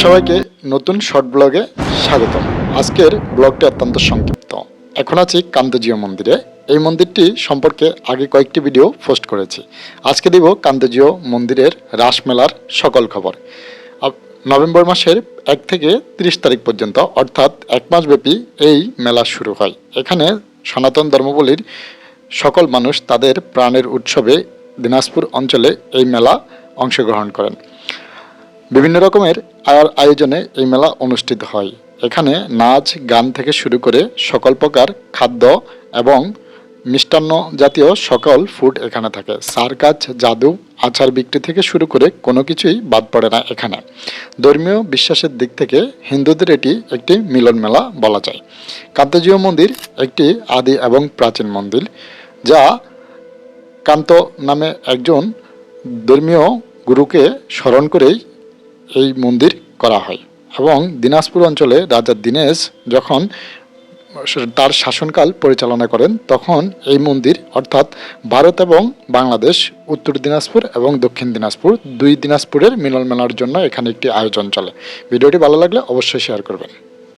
সবাইকে নতুন শর্ট ব্লগে স্বাগতম। আজকের ব্লগটি অত্যন্ত সংক্ষিপ্ত। এখন আছি কান্তজিও মন্দিরে। এই মন্দিরটি সম্পর্কে আগে কয়েকটি ভিডিও পোস্ট করেছি। আজকে দিব কান্তজিও মন্দিরের রাসমেলার সকল খবর। নভেম্বর মাসের এক থেকে তিরিশ তারিখ পর্যন্ত, অর্থাৎ এক মাসব্যাপী এই মেলা শুরু হয়। এখানে সনাতন ধর্মাবলীর সকল মানুষ তাদের প্রাণের উৎসবে দিনাজপুর অঞ্চলে এই মেলা অংশগ্রহণ করেন। বিভিন্ন রকমের আয়ার আয়োজনে এই মেলা অনুষ্ঠিত হয়। এখানে নাচ, গান থেকে শুরু করে সকল প্রকার খাদ্য এবং মিষ্টান্ন জাতীয় সকল ফুড এখানে থাকে। সার্কাস, জাদু, আচার বিক্রি থেকে শুরু করে কোনো কিছুই বাদ পড়ে না এখানে। ধর্মীয় বিশ্বাসের দিক থেকে হিন্দুদের এটি একটি মিলন মেলা বলা যায়। কান্তজীয় মন্দির একটি আদি এবং প্রাচীন মন্দির, যা কান্ত নামে একজন ধর্মীয় গুরুকে স্মরণ করেই এই মন্দির করা হয় এবং দিনাজপুর অঞ্চলে রাজা দীনেশ যখন তার শাসনকাল পরিচালনা করেন, তখন এই মন্দির অর্থাৎ ভারত এবং বাংলাদেশ, উত্তর দিনাজপুর এবং দক্ষিণ দিনাজপুর দুই দিনাজপুরের মিলন মেলার জন্য এখানে একটি আয়োজন চলে। ভিডিওটি ভালো লাগলে অবশ্যই শেয়ার করবেন।